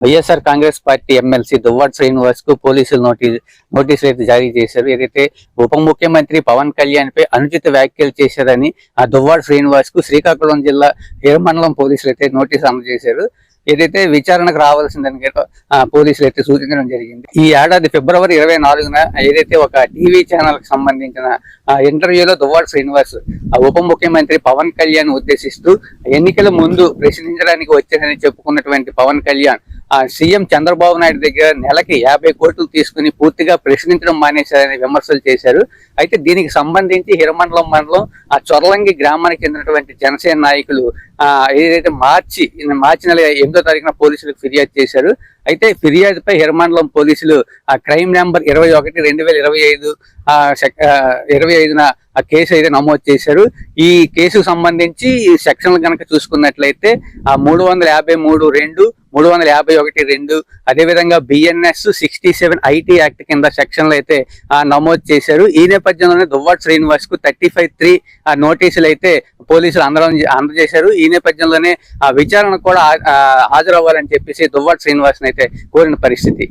YSR Congress party MLC Duvvada శ్రీనివాస్కు పోలీసులు notice నోటీసులు అయితే జారీ చేశారు. ఏదైతే ఉప ముఖ్యమంత్రి పవన్ కళ్యాణ్ పై అనుచిత వ్యాఖ్యలు చేశారని ఆ దువ్వాడ శ్రీనివాస్కు శ్రీకాకుళం జిల్లా మండలం పోలీసులు అయితే నోటీసు అందజేశారు ఏదైతే విచారణకు రావాల్సిందని ఆ, పోలీసులు అయితే సూచించడం జరిగింది. ఈ ఏడాది ఫిబ్రవరి ఇరవై నాలుగున ఏదైతే ఒక టీవీ ఛానల్కి సంబంధించిన ఆ, ఇంటర్వ్యూలో దువ్వాడ శ్రీనివాస్ ఆ ఉప ముఖ్యమంత్రి పవన్ కళ్యాణ్ ఉద్దేశిస్తూ ఎన్నికల ముందు ప్రశ్నించడానికి వచ్చారని చెప్పుకున్నటువంటి పవన్ కళ్యాణ్ సీఎం చంద్రబాబు నాయుడు దగ్గర నెలకి యాభై కోట్లు తీసుకుని పూర్తిగా ప్రశ్నించడం మానేశారని విమర్శలు చేశారు. అయితే దీనికి సంబంధించి హిరమండలం మండలం ఆ చొరలంగి గ్రామానికి చెందినటువంటి జనసేన నాయకులు ఆ ఏదైతే మార్చి మార్చి నెల ఎనిమిదో తారీఖున పోలీసులకు ఫిర్యాదు చేశారు. అయితే ఫిర్యాదుపై హిరమండలం పోలీసులు ఆ క్రైమ్ నెంబర్ ఇరవై ఒకటి రెండు వేల ఇరవై ఐదు ఆ, ఇరవై ఐదున ఆ కేసు అయితే నమోదు చేశారు. ఈ కేసుకు సంబంధించి ఈ సెక్షన్లు కనుక చూసుకున్నట్లయితే ఆ మూడు వందల యాభై మూడు రెండు మూడు వందల యాభై ఒకటి రెండు అదేవిధంగా BNS sixty seven IT act కింద సెక్షన్లు అయితే నమోదు చేశారు. ఈ నేపథ్యంలోనే దువ్వాట్ శ్రీనివాస్కు థర్టీ ఫైవ్ త్రీ నోటీసులు అయితే పోలీసులు అందరం అందజేశారు. ఈ నేపథ్యంలోనే ఆ విచారణ కూడా హాజరవ్వాలని చెప్పేసి దువ్వాడ్ శ్రీనివాస్ అయితే కోరిన పరిస్థితి.